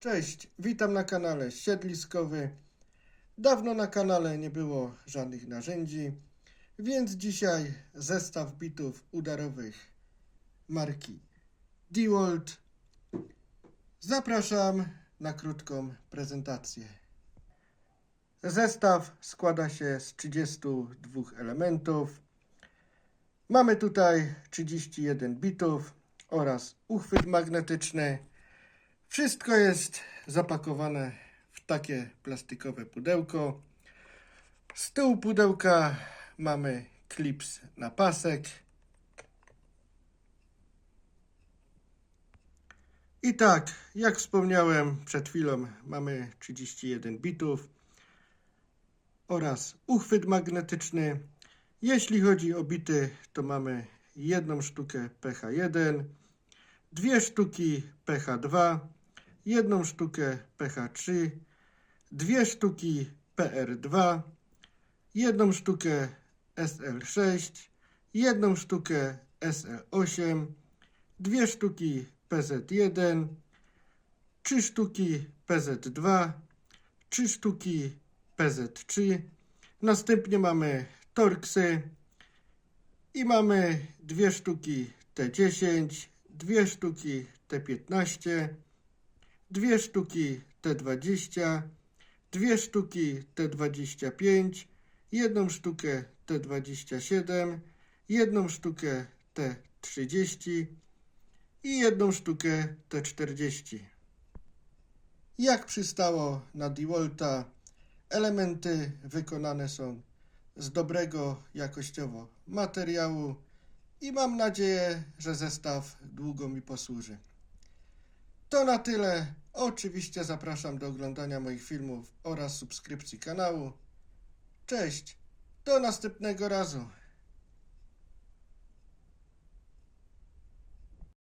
Cześć, witam na kanale Siedliskowy. Dawno na kanale nie było żadnych narzędzi, więc dzisiaj zestaw bitów udarowych marki DeWalt. Zapraszam na krótką prezentację. Zestaw składa się z 32 elementów. Mamy tutaj 31 bitów oraz uchwyt magnetyczny. Wszystko jest zapakowane w takie plastikowe pudełko. Z tyłu pudełka mamy klips na pasek. I tak, jak wspomniałem przed chwilą, mamy 31 bitów oraz uchwyt magnetyczny. Jeśli chodzi o bity, to mamy jedną sztukę PH1, dwie sztuki PH2, jedną sztukę PH3, dwie sztuki PR2, jedną sztukę SL6, jedną sztukę SL8, dwie sztuki PZ1, trzy sztuki PZ2, trzy sztuki PZ3. Następnie mamy Torksy i mamy dwie sztuki T10, dwie sztuki T15, dwie sztuki T20, dwie sztuki T25, jedną sztukę T27, jedną sztukę T30 i jedną sztukę T40. Jak przystało na DeWalta, elementy wykonane są z dobrego jakościowo materiału i mam nadzieję, że zestaw długo mi posłuży. To na tyle. Oczywiście zapraszam do oglądania moich filmów oraz subskrypcji kanału. Cześć, do następnego razu.